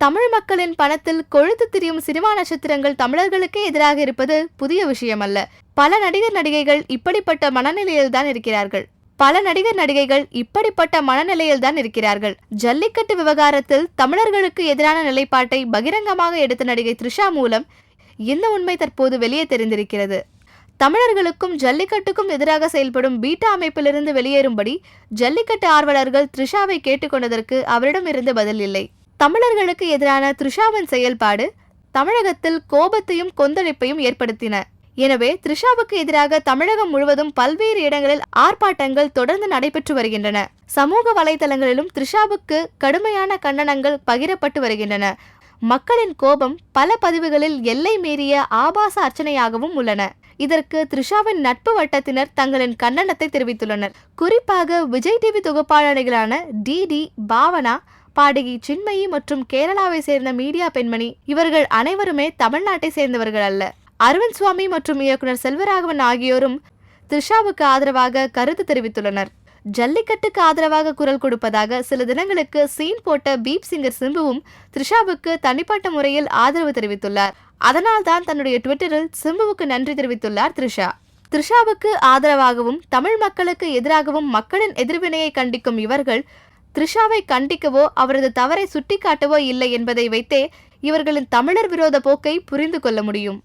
தமிழ் மக்களின் பணத்தில் கொழுத்து திரியும் சினிமா நட்சத்திரங்கள் தமிழர்களுக்கே எதிராக இருப்பது புதிய விஷயம் அல்ல பல நடிகர் நடிகைகள் இப்படிப்பட்ட மனநிலையில்தான் இருக்கிறார்கள். பல நடிகர் நடிகைகள் இப்படிப்பட்ட மனநிலையில் தான் இருக்கிறார்கள். ஜல்லிக்கட்டு விவகாரத்தில் தமிழர்களுக்கு எதிரான நிலைப்பாட்டை பகிரங்கமாக எடுத்த நடிகை த்ரிஷா மூலம் இந்த உண்மை தற்போது வெளியே தெரிந்திருக்கிறது. தமிழர்களுக்கும் ஜல்லிக்கட்டுக்கும் எதிராக செயல்படும் பீட்டா அமைப்பிலிருந்து வெளியேறும்படி ஜல்லிக்கட்டு ஆர்வலர்கள் த்ரிஷாவை கேட்டுக்கொண்டதற்கு அவரிடமிருந்து பதில் இல்லை. தமிழர்களுக்கு எதிரான த்ரிஷாவின் செயல்பாடு தமிழகத்தில் கோபத்தையும் கொந்தளிப்பையும் ஏற்படுத்தின. எனவே த்ரிஷாவுக்கு எதிராக தமிழகம் முழுவதும் பல்வேறு இடங்களில் ஆர்ப்பாட்டங்கள் தொடர்ந்து நடைபெற்று வருகின்றன. சமூக வலைதளங்களிலும் த்ரிஷாவுக்கு கடுமையான கண்டனங்கள் பகிரப்பட்டு வருகின்றன. மக்களின் கோபம் பல பதிவுகளில் எல்லை மீறிய ஆபாச அர்ச்சனையாகவும் உள்ளன. இதற்கு த்ரிஷாவின் நட்பு வட்டத்தினர் தங்களின் கண்டனத்தை தெரிவித்துள்ளனர். குறிப்பாக விஜய் டிவி தொகுப்பாளர்களான டிடி பாவனா பாடகி சின்மயி மற்றும் கேரளாவை சேர்ந்த மீடியா பெண்மணி. இவர்கள் அனைவருமே தமிழ்நாட்டை சேர்ந்தவர்கள் அல்ல. அரவிந்த் சுவாமி மற்றும் இயக்குனர் செல்வராகவன் ஆகியோரும் த்ரிஷாவுக்கு ஆதரவாக கருத்து தெரிவித்துள்ளனர். ஜல்லிக்கட்டுக்கு ஆதரவாக குரல் கொடுப்பதாக சில தினங்களுக்கு சீன் போட்ட பீப் சிங்கர் சிம்புவும் த்ரிஷாவுக்கு தனிப்பட்ட முறையில் ஆதரவு தெரிவித்துள்ளார். அதனால் தான் தன்னுடைய ட்விட்டரில் சிம்புவுக்கு நன்றி தெரிவித்துள்ளார் த்ரிஷா. த்ரிஷாவுக்கு ஆதரவாகவும் தமிழ் மக்களுக்கு எதிராகவும் மக்களின் எதிர்வினையை கண்டிக்கும் இவர்கள் த்ரிஷாவை கண்டிக்கவோ அவரது தவறை சுட்டிக்காட்டவோ இல்லை என்பதை வைத்தே இவர்களின் தமிழர் விரோத போக்கை புரிந்து கொள்ள முடியும்.